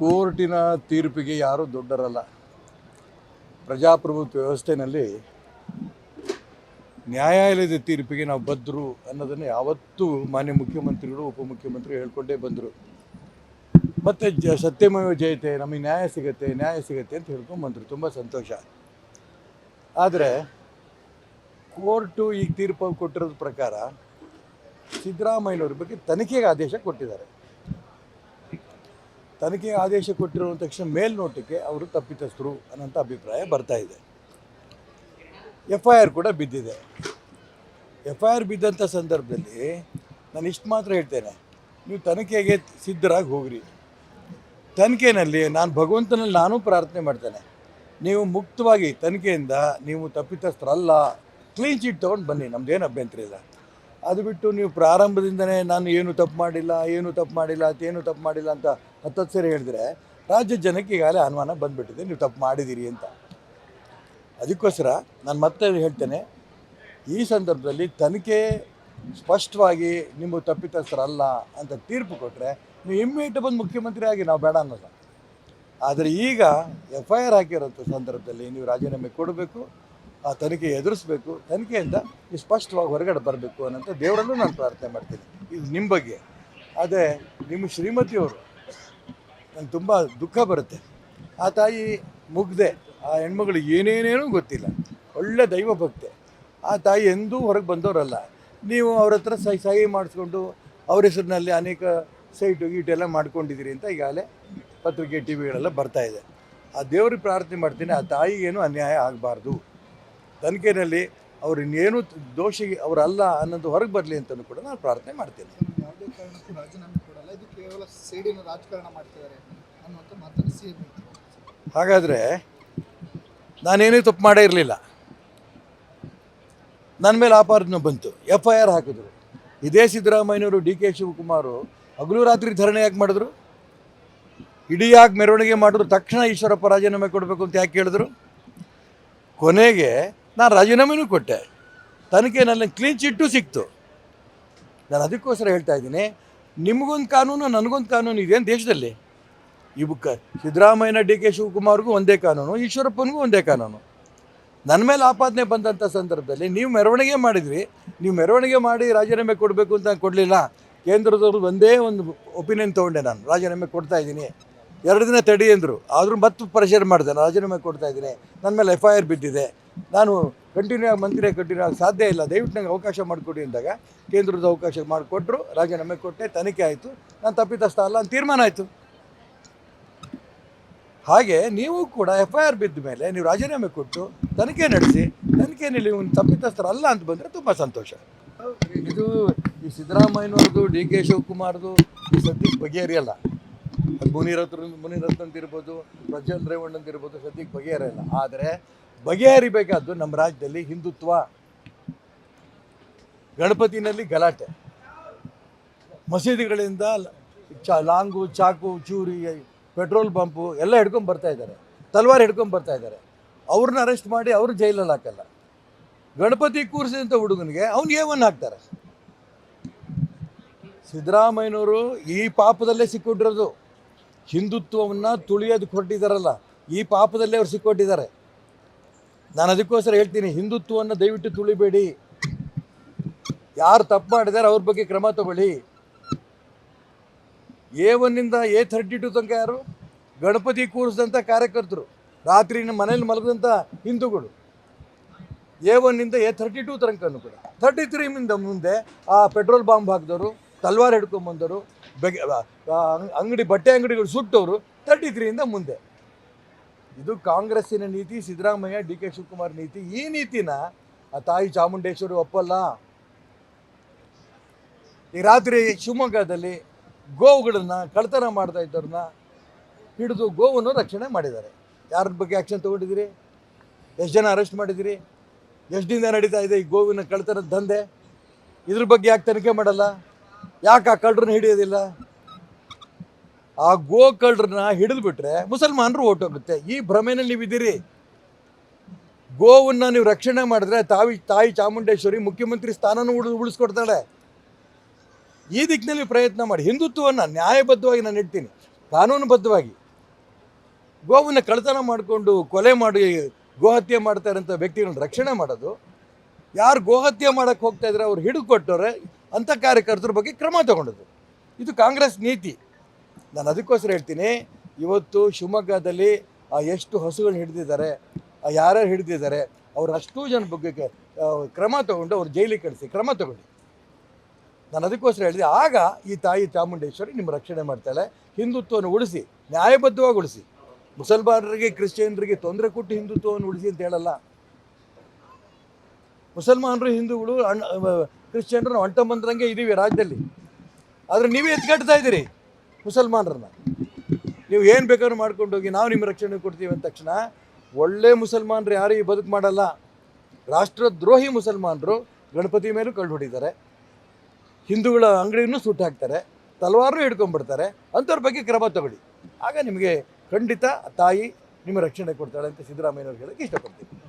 ಕೋರ್ಟಿನ ತೀರ್ಪಿಗೆ ಯಾರೂ ದೊಡ್ಡರಲ್ಲ. ಪ್ರಜಾಪ್ರಭುತ್ವ ವ್ಯವಸ್ಥೆಯಲ್ಲಿ ನ್ಯಾಯಾಲಯದ ತೀರ್ಪಿಗೆ ನಾವು ಬದ್ರು ಅನ್ನೋದನ್ನು ಯಾವತ್ತೂ ಮಾನ್ಯ ಮುಖ್ಯಮಂತ್ರಿಗಳು ಉಪಮುಖ್ಯಮಂತ್ರಿ ಹೇಳ್ಕೊಂಡೇ ಬಂದರು. ಮತ್ತು ಜ ಸತ್ಯಮೇವ ಜಯತೆ, ನಮಗೆ ನ್ಯಾಯ ಸಿಗತ್ತೆ ನ್ಯಾಯ ಸಿಗತ್ತೆ ಅಂತ ಹೇಳ್ಕೊಂಡು ಬಂದರು. ತುಂಬ ಸಂತೋಷ. ಆದರೆ ಕೋರ್ಟು ಈಗ ತೀರ್ಪು ಕೊಟ್ಟಿರೋದ ಪ್ರಕಾರ ಸಿದ್ದರಾಮಯ್ಯನವ್ರ ಬಗ್ಗೆ ತನಿಖೆಗೆ ಆದೇಶ ಕೊಟ್ಟಿದ್ದಾರೆ. ತನಿಖೆಗೆ ಆದೇಶ ಕೊಟ್ಟಿರುವ ತಕ್ಷಣ ಮೇಲ್ನೋಟಕ್ಕೆ ಅವರು ತಪ್ಪಿತಸ್ಥರು ಅನ್ನೋಂಥ ಅಭಿಪ್ರಾಯ ಬರ್ತಾ ಇದೆ. ಎಫ್ ಐ ಆರ್ ಕೂಡ ಬಿದ್ದಿದೆ. ಎಫ್ ಐ ಆರ್ ಬಿದ್ದಂಥ ಸಂದರ್ಭದಲ್ಲಿ ನಾನು ಇಷ್ಟು ಮಾತ್ರ ಹೇಳ್ತೇನೆ. ನೀವು ತನಿಖೆಗೆ ಸಿದ್ಧರಾಗಿ ಹೋಗ್ರಿ. ತನಿಖೆಯಲ್ಲಿ ನಾನು ಭಗವಂತನಲ್ಲಿ ನಾನು ಪ್ರಾರ್ಥನೆ ಮಾಡ್ತೇನೆ. ನೀವು ಮುಕ್ತವಾಗಿ ತನಿಖೆಯಿಂದ ನೀವು ತಪ್ಪಿತಸ್ಥರಲ್ಲ. ಕ್ಲೀನ್ ಚೀಟ್ ತೊಗೊಂಡು ಬನ್ನಿ. ನಮ್ದೇನು ಅಭ್ಯಂತರ ಇಲ್ಲ. ಅದು ಬಿಟ್ಟು ನೀವು ಪ್ರಾರಂಭದಿಂದನೇ ನಾನು ಏನು ತಪ್ಪು ಮಾಡಿಲ್ಲ, ಏನು ತಪ್ಪು ಮಾಡಿಲ್ಲ ಏನು ತಪ್ಪು ಮಾಡಿಲ್ಲ ಅಂತ ಹತ್ತತ್ತು ಸರಿ ಹೇಳಿದ್ರೆ ರಾಜ್ಯ ಜನಕ್ಕೆ ಈಗಾಗಲೇ ಅನುಮಾನ ಬಂದುಬಿಟ್ಟಿದೆ, ನೀವು ತಪ್ಪು ಮಾಡಿದ್ದೀರಿ ಅಂತ. ಅದಕ್ಕೋಸ್ಕರ ನಾನು ಮತ್ತೆ ಹೇಳ್ತೇನೆ, ಈ ಸಂದರ್ಭದಲ್ಲಿ ತನಿಖೆ ಸ್ಪಷ್ಟವಾಗಿ ನಿಮ್ಮ ತಪ್ಪಿತಸ್ಥರಲ್ಲ ಅಂತ ತೀರ್ಪು ಕೊಟ್ಟರೆ ನೀವು ಇಮ್ಮಿಡಿಯೇಟ್ ಬಂದು ಮುಖ್ಯಮಂತ್ರಿ ಆಗಿ, ನಾವು ಬೇಡ ಅನ್ನೋದು. ಆದರೆ ಈಗ ಎಫ್ ಐ ಆರ್ ಹಾಕಿರೋಂಥ ಸಂದರ್ಭದಲ್ಲಿ ನೀವು ರಾಜೀನಾಮೆ ಕೊಡಬೇಕು ಆ ತನಿಖೆ ಎದುರಿಸ್ಬೇಕು, ತನಿಖೆಯಿಂದ ಸ್ಪಷ್ಟವಾಗಿ ಹೊರಗಡೆ ಬರಬೇಕು ಅನ್ನೋಂಥ ದೇವರನ್ನು ನಾನು ಪ್ರಾರ್ಥನೆ ಮಾಡ್ತೀನಿ. ಇದು ನಿಮ್ಮ ಬಗ್ಗೆ. ಅದೇ ನಿಮ್ಮ ಶ್ರೀಮತಿಯವರು ನಂಗೆ ತುಂಬ ದುಃಖ ಬರುತ್ತೆ. ಆ ತಾಯಿ ಮುಗ್ದೆ, ಆ ಹೆಣ್ಮಗಳು ಏನೇನೇನೂ ಗೊತ್ತಿಲ್ಲ. ಒಳ್ಳೆ ದೈವ ಭಕ್ತೆ. ಆ ತಾಯಿ ಎಂದೂ ಹೊರಗೆ ಬಂದವರಲ್ಲ. ನೀವು ಅವ್ರ ಹತ್ರ ಸಹಿ ಸಹಿ ಮಾಡಿಸ್ಕೊಂಡು ಅವ್ರ ಹೆಸರಿನಲ್ಲಿ ಅನೇಕ ಸೈಟು ಗೀಟೆಲ್ಲ ಮಾಡ್ಕೊಂಡಿದ್ದೀರಿ ಅಂತ ಈಗಾಗಲೇ ಪತ್ರಿಕೆ ಟಿ ವಿಗಳೆಲ್ಲ ಬರ್ತಾ ಇದೆ. ಆ ದೇವ್ರಿಗೆ ಪ್ರಾರ್ಥನೆ ಮಾಡ್ತೀನಿ, ಆ ತಾಯಿಗೇನು ಅನ್ಯಾಯ ಆಗಬಾರ್ದು. ತನಿಖೆಯಲ್ಲಿ ಅವ್ರು ಇನ್ನೇನು ದೋಷಿ ಅವರಲ್ಲ ಅನ್ನೋದು ಹೊರಗೆ ಬರಲಿ ಅಂತಲೂ ಕೂಡ ನಾನು ಪ್ರಾರ್ಥನೆ ಮಾಡ್ತೀನಿ. ಯಾವುದೇ ಕಾರಣಕ್ಕೂ ರಾಜೀನಾಮೆ ಕೊಡಲ್ಲ. ಇದು ಕೇವಲ ಸೇಡಿನ ರಾಜಕಾರಣ ಮಾಡ್ತಿದ್ದಾರೆ ಅನ್ನುವಂಥ ಮಾತನ್ನು ಸಿ ಎಂ ಹಾಗಾದರೆ ನಾನೇನೇ ತಪ್ಪು ಮಾಡೇ ಇರಲಿಲ್ಲ. ನನ್ನ ಮೇಲೆ ಆಪಾದನೆ ಬಂತು. ಎಫ್ ಐ ಆರ್ ಹಾಕಿದ್ರು. ಇದೇ ಸಿದ್ದರಾಮಯ್ಯನವರು ಡಿ ಕೆ ಶಿವಕುಮಾರು ಹಗಲು ರಾತ್ರಿ ಧರಣಿ ಯಾಕೆ ಮಾಡಿದ್ರು? ಇಡೀ ಯಾಕೆ ಮೆರವಣಿಗೆ ಮಾಡಿದ್ರು? ತಕ್ಷಣ ಈಶ್ವರಪ್ಪ ರಾಜೀನಾಮೆ ಕೊಡಬೇಕು ಅಂತ ಯಾಕೆ ಕೇಳಿದ್ರು? ಕೊನೆಗೆ ನಾನು ರಾಜೀನಾಮೆನೂ ಕೊಟ್ಟೆ. ತನಿಖೆ ನನ್ನ ಕ್ಲೀನ್ ಚಿಟ್ಟು ಸಿಕ್ತು. ನಾನು ಅದಕ್ಕೋಸ್ಕರ ಹೇಳ್ತಾ ಇದ್ದೀನಿ, ನಿಮಗೊಂದು ಕಾನೂನು, ನನಗೊಂದು ಕಾನೂನು ಇದೆ ದೇಶದಲ್ಲಿ. ಇವು ಕ ಸಿದ್ದರಾಮಯ್ಯನ ಡಿ ಕೆ ಶಿವಕುಮಾರ್ಗೂ ಒಂದೇ ಕಾನೂನು, ಈಶ್ವರಪ್ಪನಿಗೂ ಒಂದೇ ಕಾನೂನು. ನನ್ನ ಮೇಲೆ ಆಪಾದನೆ ಬಂದಂಥ ಸಂದರ್ಭದಲ್ಲಿ ನೀವು ಮೆರವಣಿಗೆ ಮಾಡಿದ್ರಿ. ನೀವು ಮೆರವಣಿಗೆ ಮಾಡಿ ರಾಜೀನಾಮೆ ಕೊಡಬೇಕು ಅಂತ ಕೊಡಲಿಲ್ಲ. ಕೇಂದ್ರದವ್ರದ್ದು ಒಂದೇ ಒಂದು ಒಪಿನಿಯನ್ ತೊಗೊಂಡೆ ನಾನು, ರಾಜೀನಾಮೆ ಕೊಡ್ತಾ ಇದ್ದೀನಿ. ಎರಡು ದಿನ ತಡಿ ಅಂದರು. ಆದರೂ ಮತ್ತೆ ಪ್ರೆಷರ್ ಮಾಡಿದೆ, ನಾನು ರಾಜೀನಾಮೆ ಕೊಡ್ತಾ ಇದ್ದೀನಿ. ನನ್ನ ಮೇಲೆ ಎಫ್ ಐ ಆರ್ ಬಿದ್ದಿದೆ. ನಾನು ಕಂಟಿನ್ಯೂ ಆಗಿ ಮಂತ್ರಿ ಕಂಟಿನ್ಯೂ ಆಗಿ ಸಾಧ್ಯ ಇಲ್ಲ. ದಯವಿಟ್ಟು ನನಗೆ ಅವಕಾಶ ಮಾಡಿಕೊಡಿ ಅಂದಾಗ ಕೇಂದ್ರದ ಅವಕಾಶ ಮಾಡಿಕೊಟ್ರು ರಾಜೀನಾಮೆ ಕೊಟ್ಟೆ, ತನಿಖೆ ಆಯಿತು. ನಾನು ತಪ್ಪಿತಸ್ಥ ಅಲ್ಲ ಅಂತ ತೀರ್ಮಾನ ಆಯಿತು. ಹಾಗೆ ನೀವು ಕೂಡ ಎಫ್ ಐ ಆರ್ ಬಿದ್ದ ಮೇಲೆ ನೀವು ರಾಜೀನಾಮೆ ಕೊಟ್ಟು ತನಿಖೆ ನಡೆಸಿ, ತನಿಖೆಯಲ್ಲಿ ನೀವು ತಪ್ಪಿತಸ್ಥರಲ್ಲ ಅಂತ ಬಂದರೆ ತುಂಬ ಸಂತೋಷ. ಇದು ಈ ಸಿದ್ದರಾಮಯ್ಯನವ್ರದ್ದು, ಡಿ ಕೆ ಶಿವಕುಮಾರ್ದು, ಈ ಸದ್ಯಕ್ಕೆ ಬಗೆಹರಿಯಲ್ಲ ಅದು ಮುನಿರತ್ನ ಮುನಿರತ್ನ ಅಂತ ಇರ್ಬೋದು, ಪ್ರಜ್ವಲ್ ರೇವಣ್ಣ ಅಂತಿರ್ಬೋದು ಸದ್ಯಕ್ಕೆ ಬಗೆಹರಿಯಲ್ಲ ಆದರೆ ಬಗೆಹರಿಬೇಕಾದ್ದು ನಮ್ಮ ರಾಜ್ಯದಲ್ಲಿ ಹಿಂದುತ್ವ. ಗಣಪತಿನಲ್ಲಿ ಗಲಾಟೆ. ಮಸೀದಿಗಳಿಂದ ಚ ಲಾಂಗು, ಚಾಕು, ಚೂರಿ, ಪೆಟ್ರೋಲ್ ಪಂಪು ಎಲ್ಲ ಹಿಡ್ಕೊಂಡು ಬರ್ತಾ ಇದ್ದಾರೆ. ತಲ್ವಾರ್ ಹಿಡ್ಕೊಂಡು ಬರ್ತಾ ಇದ್ದಾರೆ. ಅವ್ರನ್ನ ಅರೆಸ್ಟ್ ಮಾಡಿ ಅವ್ರು ಜೈಲಲ್ಲಿ ಹಾಕಲ್ಲ. ಗಣಪತಿ ಕೂರಿಸಿದಂಥ ಹುಡುಗನಿಗೆ ಅವ್ನು ಒನ್ ಹಾಕ್ತಾರೆ. ಸಿದ್ದರಾಮಯ್ಯನವರು ಈ ಪಾಪದಲ್ಲೇ ಸಿಕ್ಕೊಂಡಿರೋದು. ಹಿಂದುತ್ವವನ್ನು ತುಳಿಯೋದಕ್ಕೆ ಹೊರಟಿದ್ದಾರಲ್ಲ ಈ ಪಾಪದಲ್ಲೇ ಅವ್ರು ಸಿಕ್ಕೊಟ್ಟಿದ್ದಾರೆ ನಾನು ಅದಕ್ಕೋಸ್ಕರ ಹೇಳ್ತೀನಿ, ಹಿಂದುತ್ವವನ್ನು ದಯವಿಟ್ಟು ತುಳಿಬೇಡಿ. ಯಾರು ತಪ್ಪು ಮಾಡಿದಾರೆ ಅವ್ರ ಬಗ್ಗೆ ಕ್ರಮ ತಗೊಳ್ಳಿ. ಎ ಒನ್ನಿಂದ ಎ ಥರ್ಟಿ ಟು ತನಕ ಯಾರು? ಗಣಪತಿ ಕೂರಿಸಿದಂಥ ಕಾರ್ಯಕರ್ತರು, ರಾತ್ರಿ ಮನೇಲಿ ಮಲಗಿದಂಥ ಹಿಂದೂಗಳು. ಎ ಒನ್ನಿಂದ ಎ ಥರ್ಟಿ ಟು ತನಕನೂ ಕೂಡ. ಥರ್ಟಿ ತ್ರೀಮಿಂದ ಮುಂದೆ ಆ ಪೆಟ್ರೋಲ್ ಬಾಂಬ್ ಹಾಕಿದವರು, ತಲ್ವಾರ್ ಹಿಡ್ಕೊಂಬಂದರು ಬೆಗೆ ಅಂಗಡಿ ಬಟ್ಟೆ ಅಂಗಡಿಗಳು ಸುಟ್ಟವರು ತರ್ಟಿ ತ್ರೀಯಿಂದ ಮುಂದೆ. ಇದು ಕಾಂಗ್ರೆಸ್ಸಿನ ನೀತಿ, ಸಿದ್ದರಾಮಯ್ಯ, ಡಿ ಕೆ ಶಿವಕುಮಾರ್ ನೀತಿ. ಈ ನೀತಿನ ಆ ತಾಯಿ ಚಾಮುಂಡೇಶ್ವರಿ ಒಪ್ಪಲ್ಲ. ಈ ರಾತ್ರಿ ಶಿವಮೊಗ್ಗದಲ್ಲಿ ಗೋವುಗಳನ್ನು ಕಳ್ತನ ಮಾಡ್ತಾ ಇದ್ದವ್ರನ್ನ ಹಿಡಿದು ಗೋವನ್ನು ರಕ್ಷಣೆ ಮಾಡಿದ್ದಾರೆ. ಯಾರ ಬಗ್ಗೆ ಆ್ಯಕ್ಷನ್ ತೊಗೊಂಡಿದ್ದೀರಿ? ಎಷ್ಟು ಜನ ಅರೆಸ್ಟ್ ಮಾಡಿದ್ದೀರಿ? ಎಷ್ಟು ದಿನ ನಡೀತಾ ಇದೆ ಈ ಗೋವಿನ ಕಳ್ತನದ ದಂಧೆ? ಇದ್ರ ಬಗ್ಗೆ ಯಾಕೆ ತನಿಖೆ ಮಾಡಲ್ಲ? ಯಾಕೆ ಆ ಕಳ್ಳರನ್ನ ಹಿಡಿಯೋದಿಲ್ಲ? ಆ ಗೋ ಹಿಡಿದು ಹಿಡಿದ್ಬಿಟ್ರೆ ಮುಸಲ್ಮಾನರು ಓಟೋಗುತ್ತೆ. ಈ ಭ್ರಮೆನಲ್ಲಿ ನೀವಿದ್ದೀರಿ. ಗೋವನ್ನು ನೀವು ರಕ್ಷಣೆ ಮಾಡಿದ್ರೆ ತಾವಿ, ತಾಯಿ ಚಾಮುಂಡೇಶ್ವರಿ ಮುಖ್ಯಮಂತ್ರಿ ಸ್ಥಾನನೂ ಉಳಿದು, ಉಳಿಸ್ಕೊಡ್ತಾಳೆ. ಈ ದಿಕ್ಕಿನಲ್ಲಿ ಪ್ರಯತ್ನ ಮಾಡಿ. ಹಿಂದುತ್ವವನ್ನು ನ್ಯಾಯಬದ್ಧವಾಗಿ ನಾನು ಇಡ್ತೀನಿ ಕಾನೂನುಬದ್ಧವಾಗಿ. ಗೋವನ್ನ ಕಳ್ತನ ಮಾಡಿಕೊಂಡು ಕೊಲೆ ಮಾಡಿ ಗೋಹತ್ಯೆ ಮಾಡ್ತಾ ಇರೋಂಥ ವ್ಯಕ್ತಿಗಳನ್ನ ರಕ್ಷಣೆ ಮಾಡೋದು. ಯಾರು ಗೋಹತ್ಯೆ ಮಾಡೋಕ್ಕೆ ಹೋಗ್ತಾ ಇದ್ರೆ ಅವ್ರು ಹಿಡಿದು ಕೊಟ್ಟವ್ರೆ, ಅಂಥ ಕಾರ್ಯಕರ್ತರ ಬಗ್ಗೆ ಕ್ರಮ ತಗೊಂಡದ್ದು. ಇದು ಕಾಂಗ್ರೆಸ್ ನೀತಿ. ನಾನು ಅದಕ್ಕೋಸ್ಕರ ಹೇಳ್ತೀನಿ, ಇವತ್ತು ಶಿವಮೊಗ್ಗದಲ್ಲಿ ಎಷ್ಟು ಹಸುಗಳು ಹಿಡಿದಿದ್ದಾರೆ ಯಾರ್ಯಾರು ಹಿಡಿದಿದ್ದಾರೆ, ಅವ್ರು ಅಷ್ಟು ಜನ ಬಗ್ಗೆ ಕ್ರಮ ತಗೊಂಡು ಅವ್ರು ಜೈಲಿಗೆ ಕಳಿಸಿ, ಕ್ರಮ ತಗೊಳ್ಳಿ ನಾನು ಅದಕ್ಕೋಸ್ಕರ ಹೇಳಿದೆ, ಆಗ ಈ ತಾಯಿ ಚಾಮುಂಡೇಶ್ವರಿ ನಿಮ್ಮ ರಕ್ಷಣೆ ಮಾಡ್ತಾಳೆ ಹಿಂದುತ್ವವನ್ನು ಉಳಿಸಿ, ನ್ಯಾಯಬದ್ಧವಾಗಿ ಉಳಿಸಿ. ಮುಸಲ್ಮಾನರಿಗೆ, ಕ್ರಿಶ್ಚಿಯನ್ರಿಗೆ ತೊಂದರೆ ಕೊಟ್ಟು ಹಿಂದುತ್ವವನ್ನು ಉಳಿಸಿ ಅಂತ ಹೇಳಲ್ಲ. ಮುಸಲ್ಮಾನರು, ಹಿಂದೂಗಳು, ಅಣ್ಣ, ಕ್ರಿಶ್ಚಿಯನ್ರು ಅಂಟ ಬಂದ್ರಂಗೆ ಇದ್ದೀವಿ ರಾಜ್ಯದಲ್ಲಿ. ಆದರೆ ನೀವೇ ಎತ್ಕಟ್ತಾ ಇದ್ದೀರಿ. ಮುಸಲ್ಮಾನರನ್ನ. ನೀವು ಏನು ಬೇಕಾದ್ರೂ ಮಾಡ್ಕೊಂಡು ಹೋಗಿ ನಾವು ನಿಮ್ಮ ರಕ್ಷಣೆ ಕೊಡ್ತೀವಿ ಅಂದ ತಕ್ಷಣ ಒಳ್ಳೆ ಮುಸಲ್ಮಾನರು ಯಾರು ಈ ಬದುಕು ಮಾಡಲ್ಲ. ರಾಷ್ಟ್ರದ್ರೋಹಿ ಮುಸಲ್ಮಾನರು ಗಣಪತಿ ಮೇಲೂ ಕಳ್ಳು ಹೊಡಿತಾರೆ. ಹಿಂದೂಗಳ ಅಂಗಡಿಯನ್ನು ಸುಟ್ಟು ಹಾಕ್ತಾರೆ. ತಲವಾರು ಹಿಡ್ಕೊಂಡ್ಬಿಡ್ತಾರೆ. ಅಂಥವ್ರ ಬಗ್ಗೆ ಕ್ರಮ ತಗೊಳ್ಳಿ. ಆಗ ನಿಮಗೆ ಖಂಡಿತ ತಾಯಿ ನಿಮ್ಮ ರಕ್ಷಣೆ ಕೊಡ್ತಾಳೆ ಅಂತ ಸಿದ್ದರಾಮಯ್ಯವ್ರಿಗೆ ಹೇಳೋಕ್ಕೆ ಇಷ್ಟಪಡ್ತೀನಿ.